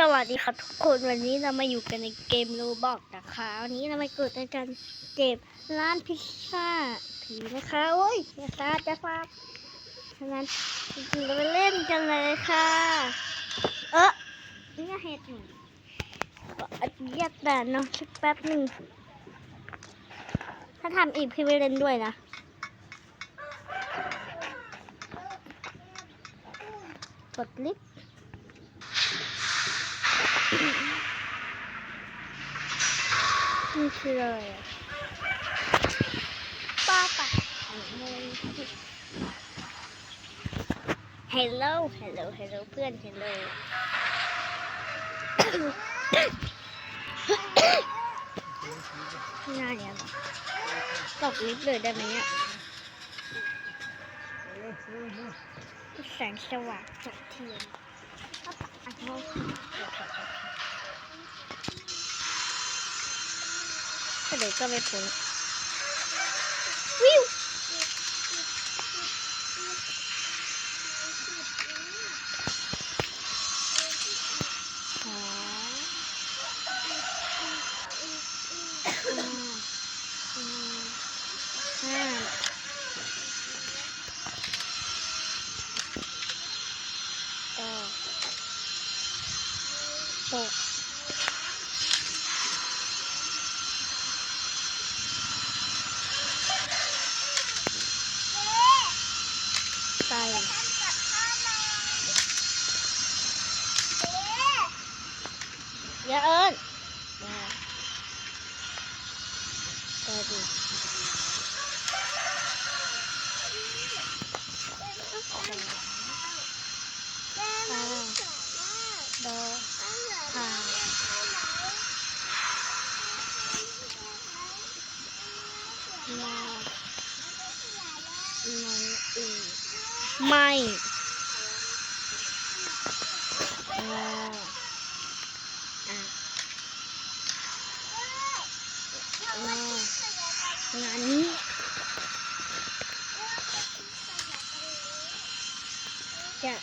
สวัสดีค่ะทุกคนวันนี้เรามาอยู่กันในเกมโรบอกนะคะวันนี้เรามาเกิดในการเก็บร้านพิซซ่าผีนะคะโอ้ยอย่าซาจะฟาฉะนั้นเราไปเล่นกันเลยค่ะ เออนี่เห็ดหนึ่งก็อนุญาตแต่เนาะสักแป๊บหนึ่งถ้าทำอีกพี่ไปเล่นด้วยนะกดลิฟ นี่คืออะไรอะป้าปะฮัลโหลฮัลโหลฮัลโหลเพื่อนฮัลโหลน่าเนี่ยหรอตกลิฟต์เลยได้ไหมเนี่ยแสงสว่างจากเทียนอะโน้ตโอเคโอเคก็เดี๋ยวก็ไม่ พ้นวิว ดิอ่าดอหาไม่อ่าอะงอ งานนี้จะ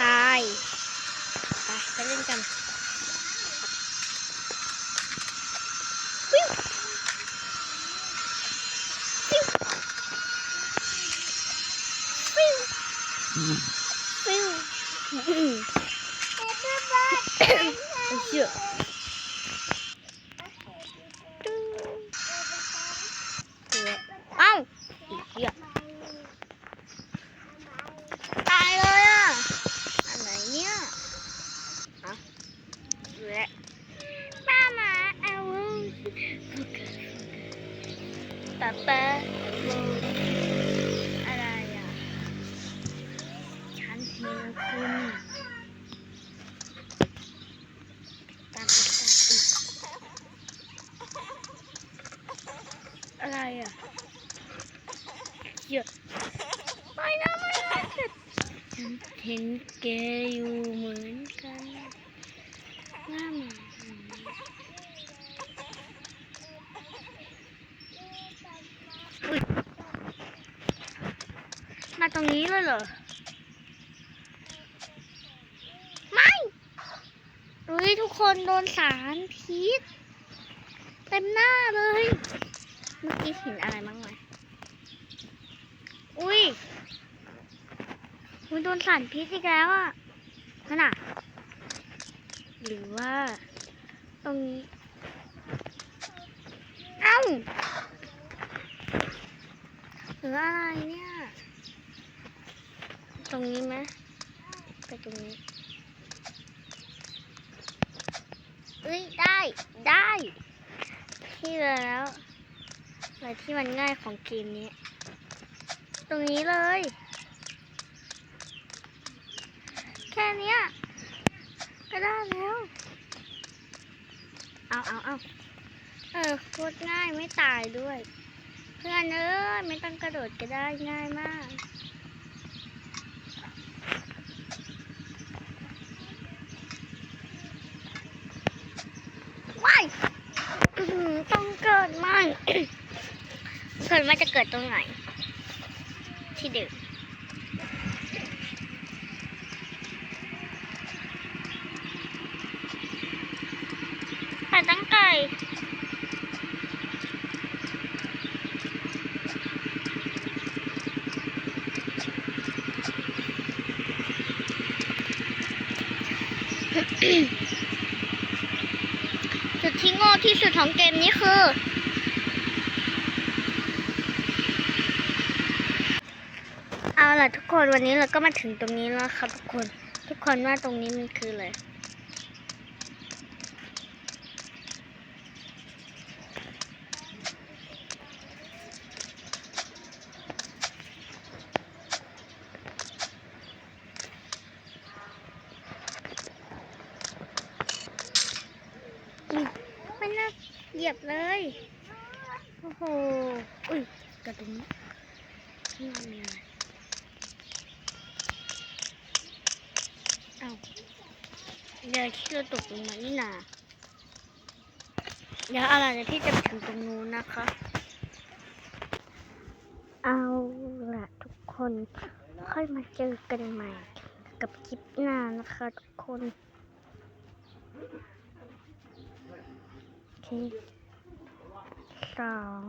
ตายไปไปเล่นกันวิววิววิววิวอืม เชื่อตึ้งเอ้าอีกเหี้ยตายเลยอะ อะไรเนี่ยอะแหละป้าหมาเอาป้าป้าเอาอะไรอะ ฉันเห็นคุณตามอีกตามอีกอะไรอะ เยอะไม่นะไม่นะฉันเห็นแกอยู่เหมือนกันหน้าหมาอุ๊ยมาตรงนี้เลยเหรอไม่อุ้ยทุกคนโดนสารพิษเต็มหน้าเลย เมื่อกี้เห็นอะไรบ้างไหม อุ้ยมันโดนสารพิษอีกแล้วอะนั่นน่ะ หรือว่า ตรงนี้ เอ้าหรืออะไรเนี่ย ตรงนี้ไหมไปตรงนี้เอ้ย ได้ได้ ที่แล้วอะไรที่มันง่ายของเกมนี้ ตรงนี้เลย แค่นี้ก็ได้แล้ว เอาเอาเอาเออโคตรง่ายไม่ตายด้วย เพื่อนเอ้ยไม่ต้องกระโดดก็ได้ง่ายมากว้ายต้องเกิดใหม่เพื่อนว่าจะเกิดตรงไหน ที่เดิมไข่ตั้งไก่จุดที่โง่ที่สุดของเกมนี้คือ เอาล่ะทุกคนวันนี้เราก็มาถึงตรงนี้แล้วครับทุกคน ทุกคนว่าตรงนี้มันคืออะไรไม่น่าเหยียบเลย โอ้โห อุ้ยกระตรงนี่มีอะไร เอา เดี๋ยวที่เราตกลงมานี่นาเดี๋ยวอะไรนะที่จะไปถึงตรงนู้นนะคะ เอาละทุกคนค่อยมาเจอกันใหม่ กับคลิปหน้านะคะทุกคนโอเคสอง